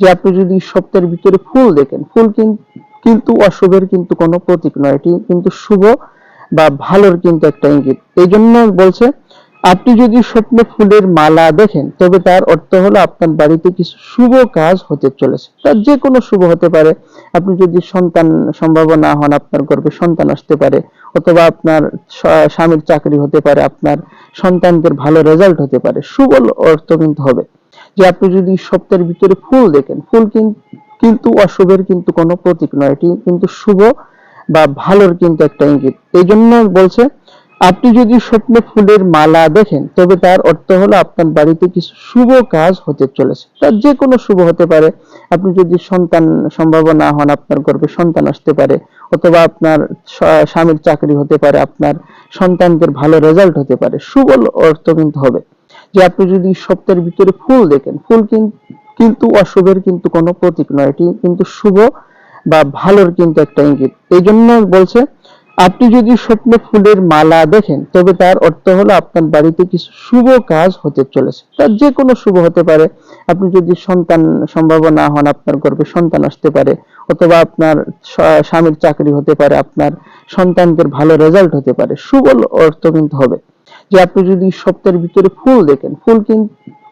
যে আপনি যদি সপ্তাহের ভিতরে ফুল দেখেন, ফুল কিন্তু অশুভের কিন্তু কোনো প্রতীক নয়, এটি কিন্তু শুভ বা ভালোর কিন্তু একটা ইঙ্গিত। এই জন্য বলছে, আপনি যদি স্বপ্নে ফুলের মালা দেখেন, তবে তার অর্থ হলো আপনার বাড়িতে কিছু শুভ কাজ হতে চলেছে। তার যে কোনো শুভ হতে পারে। আপনি যদি সন্তান সম্ভাবনা হন, আপনার গর্ভে সন্তান আসতে পারে, অথবা আপনার স্বামীর চাকরি হতে পারে, আপনার সন্তানদের ভালো রেজাল্ট হতে পারে। শুভ অর্থ কিন্তু হবে। যে আপনি যদি সপ্তাহের ভিতরে ফুল দেখেন, ফুল কিন্তু অশুভের কিন্তু কোনো প্রতীক নয়। এটি কিন্তু শুভ বা ভালোর কিন্তু একটা ইঙ্গিত। এই জন্য বলছে, আপনি যদি স্বপ্নে ফুলের মালা দেখেন, তবে তার অর্থ হলো আপনার বাড়িতে কিছু শুভ কাজ হতে চলেছে। তার যে কোনো শুভ হতে পারে। আপনি যদি সন্তান সম্ভাবনা হন, আপনার গর্ভে সন্তান আসতে পারে, অথবা আপনার স্বামীর চাকরি হতে পারে, আপনার সন্তানদের ভালো রেজাল্ট হতে পারে। শুভ অর্থ কিন্তু হবে। যে আপনি যদি সপ্তাহের ভিতরে ফুল দেখেন, ফুল কিন্তু অশুভের কিন্তু কোনো প্রতীক নয়, এটি কিন্তু শুভ বা ভালোর কিন্তু একটা ইঙ্গিত। এই জন্য বলছে, আপনি যদি স্বপ্নে ফুলের মালা দেখেন, তবে তার অর্থ হলো আপনার বাড়িতে কিছু শুভ কাজ হতে চলেছে। তার যে কোনো শুভ হতে পারে। আপনি যদি সন্তান সম্ভাবনা হন, আপনার গর্ভে সন্তান আসতে পারে, অথবা আপনার স্বামীর চাকরি হতে পারে, আপনার সন্তানদের ভালো রেজাল্ট হতে পারে। শুভ অর্থ কিন্তু হবে। যে আপনি যদি সপ্তাহের ভিতরে ফুল দেখেন, ফুল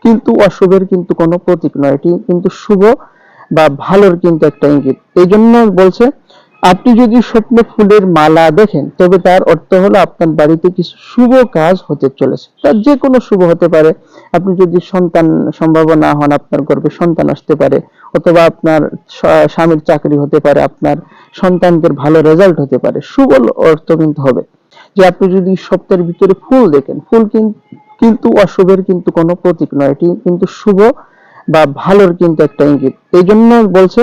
কিন্তু অশুভের কিন্তু কোনো প্রতীক নয়, এটি কিন্তু শুভ বা ভালোর কিন্তু একটা ইঙ্গিত। এই জন্য বলছে, আপনি যদি স্বপ্নে ফুলের মালা দেখেন, তবে তার অর্থ হলো আপনার বাড়িতে কিছু শুভ কাজ হতে চলেছে। তার যে কোনো শুভ হতে পারে। আপনি যদি সন্তান সম্ভাবনা হন, আপনার গর্ভে সন্তান আসতে পারে, অথবা আপনার স্বামীর চাকরি হতে পারে, আপনার সন্তানদের ভালো রেজাল্ট হতে পারে। শুভ অর্থ কিন্তু হবে। যে আপনি যদি সপ্তাহের ভিতরে ফুল দেখেন, ফুল কিন্তু অশুভের কিন্তু কোনো প্রতীক নয়। এটি কিন্তু শুভ বা ভালোর কিন্তু একটা ইঙ্গিত। এই জন্য বলছে,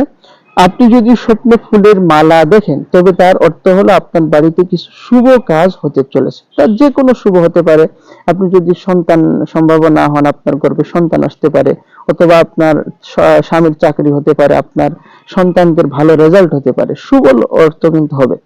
আপনি যদি স্বপ্নে ফুলের মালা দেখেন, তবে তার অর্থ হলো আপনার বাড়িতে কিছু শুভ কাজ হতে চলেছে। তার যে কোনো শুভ হতে পারে। আপনি যদি সন্তান সম্ভাবনা হন, আপনার গর্ভে সন্তান আসতে পারে, অথবা আপনার স্বামীর চাকরি হতে পারে, আপনার সন্তানদের ভালো রেজাল্ট হতে পারে। শুভ অর্থ কিন্তু হবে।